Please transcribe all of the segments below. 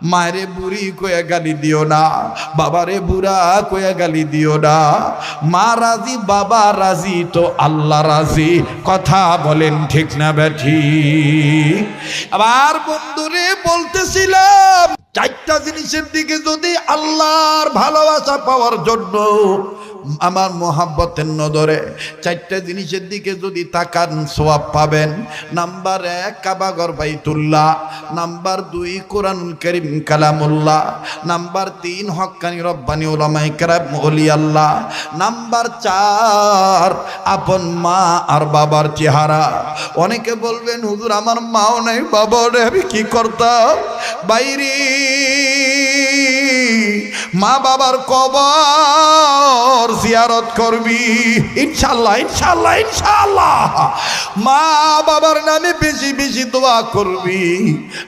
মায়েরে বুড়ি কয়ে গালি দিও না, বাবারে বুড়া কয়ে গালি দিও না। মা রাজি, বাবা রাজি, তো আল্লাহ রাজি, কথা বলেন ঠিক না ব্যাঠি আবার বন্ধুরে বলতেছিলাম, চারটা জিনিসের দিকে যদি আল্লাহর ভালোবাসা পাওয়ার জন্য আমার মোহাব্বতের নজরে চারটা জিনিসের দিকে যদি তাকান সোয়াব পাবেন। নাম্বার এক কাবাগর বাইতুল্লাহ। নাম্বার দুই, কোরআনুল করিম কালামুল্লাহ। নাম্বার তিন হক্কানি রব্বানি ওলামাই কারাম আল্লাহ নাম্বার চার, আপন মা আর বাবার চেহারা। অনেকে বলবেন, হুজুর, আমার মাও নেই নেই, আমি কি করতাম? বাইরে মা বাবার কবর জিয়ারত করবি। ইনশাল্লাহ ইনশাল্লাহ ইনশাল্লাহ মা বাবার নামে বেশি বেশি দোয়া করবি।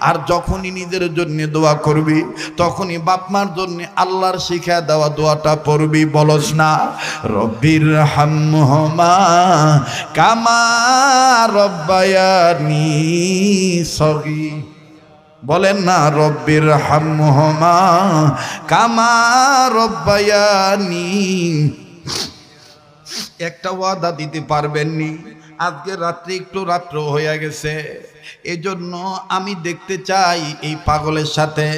আর যখনই নিজের জন্য দোয়া করবি, তখনই বাপ মার জন্য আল্লাহর শিখা দেওয়া দোয়াটা পড়বি। বলস না, রব্বির হামহমা কামা রব্বায়ানি সগী। বলেন না রব্বির হামহমা কামা রব্বায়ানি। একটা ওয়াদা দিতে পারবেননি আজকে রাত্রে একটু রাত্র হয়ে গেছে। এজন্য আমি দেখতে চাই এই পাগলের সাথে।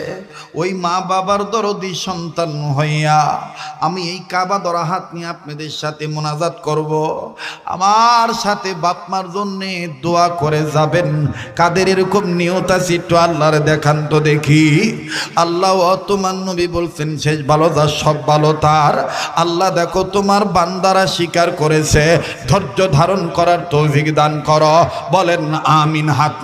ওই মা বাবার দরদি সন্তান হইয়া আমি এই কাবা দরা হাত নিয়ে আপনাদের সাথে মোনাজাত করব। আমার সাথে বাপমার জন্যে দোয়া করে যাবেন। কাদের এরকম নিয়ত আছে একটু আল্লাহর দেখান তো দেখি। আল্লাহ তোমার নবী বলছেন, শেষ ভালো তার সব ভালো তার। আল্লাহ দেখো, তোমার বান্দারা স্বীকার করেছে। ধৈর্য ধারণ করার তৌফিক দান করো। বলেন আমিন হাত